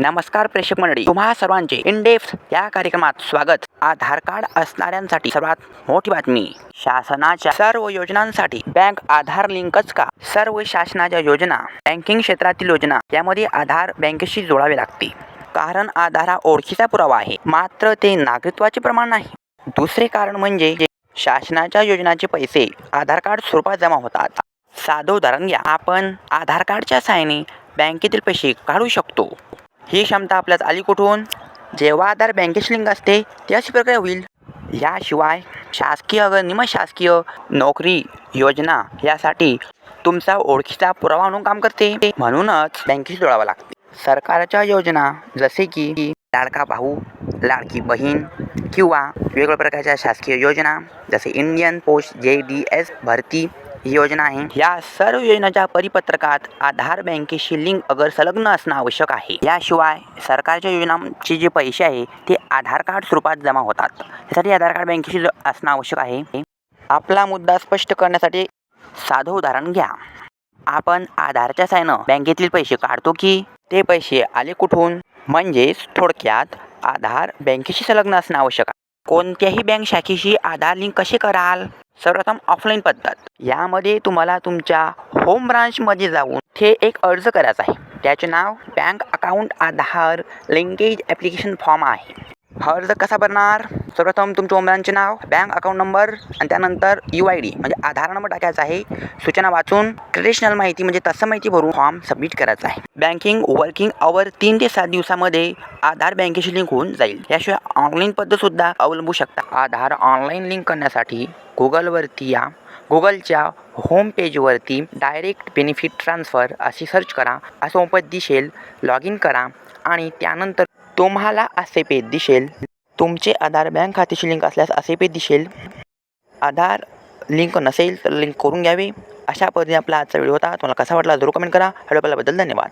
नमस्कार प्रेक्षक मंडळी. तुम्हा सर्वांचे इंडेप्स या कार्यक्रमात स्वागत. आधार कार्ड असणाऱ्यांसाठी सर्वात मोठी बातमी. शासनाच्या सर्व योजनांसाठी बँक आधार लिंकच का? सर्व शासनाच्या योजना बँकिंग क्षेत्रातील योजना यामध्ये आधार बँकेशी जोडावे लागते. कारण आधार हा ओळखीचा पुरावा आहे. मात्र ते नागरिकत्वाचे प्रमाण नाही. दुसरे कारण म्हणजे शासनाच्या योजनाचे पैसे आधार कार्ड स्वरूपात जमा होतात. साधं उदाहरण घ्या. आपण आधार कार्डच्या सहाय्याने बँकेतील पैसे काढू शकतो. ही क्षमता आपल्यात आली कुठून? जेव्हा आधार बँकेशी लिंक असते ते अशी प्रक्रिया होईल. याशिवाय शासकीय अगर निमशासकीय नोकरी योजना यासाठी तुमचा ओळखीचा पुरावा म्हणून काम करते. म्हणूनच बँकेशी जोडावं लागते. सरकारच्या योजना जसे की लाडका भाऊ लाडकी बहीण किंवा वेगवेगळ्या प्रकारच्या शासकीय योजना जसे Indian post G D S भरती योजना आहे. या सर्व योजनाच्या परिपत्रकात आधार बँकेशी लिंक अगर संलग्न असणं आवश्यक आहे. याशिवाय सरकारच्या योजनांचे जे पैसे आहे ते आधार कार्ड स्वरूपात जमा होतात. त्यासाठी आधार कार्ड बँकेशी असणं आवश्यक आहे. आपला मुद्दा स्पष्ट करण्यासाठी साधं उदाहरण घ्या. आपण आधारच्या सायनं बँकेतील पैसे काढतो की ते पैसे आले कुठून? म्हणजेच थोडक्यात आधार बँकेशी संलग्न असणं आवश्यक आहे. कोणत्याही बँक शाखेशी आधार लिंक कसे कराल? सर्वप्रथम ऑफलाईन पद्धत. यामध्ये तुम्हाला तुमच्या होम ब्रांचमध्ये जाऊन ते एक अर्ज करायचा आहे. त्याचे नाव bank account Aadhaar linkage application form आहे. हा अर्ज कसा भरणार? सर्वप्रथम तुमच्या उमरांचे नाव बँक अकाउंट नंबर आणि त्यानंतर यू आय डी म्हणजे आधार नंबर टाकायचा आहे. सूचना वाचून ट्रेडिशनल माहिती म्हणजे तसं माहिती भरून फॉर्म सबमिट करायचा आहे. बँकिंग वर्किंग आवर तीन ते सात दिवसामध्ये आधार बँकेशी लिंक होऊन जाईल. याशिवाय ऑनलाईन पद्धतसुद्धा अवलंबू शकता. आधार ऑनलाईन लिंक करण्यासाठी गुगलवरती या गुगलच्या होम पेजवरती डायरेक्ट बेनिफिट ट्रान्सफर अशी सर्च करा. असं मोफत दिसेल लॉग इन करा आणि त्यानंतर तुम्हाला असे पेज दिसेल. तुमचे आधार बँक खात्याशी लिंक असल्यास असे पेज दिसेल. आधार लिंक नसेल तर लिंक करून घ्यावे. अशा पद्धतीने आपला आजचा व्हिडिओ होता. तुम्हाला कसा वाटला? जरूर कमेंट करा. व्हिडिओ पाहिल्याबद्दल धन्यवाद.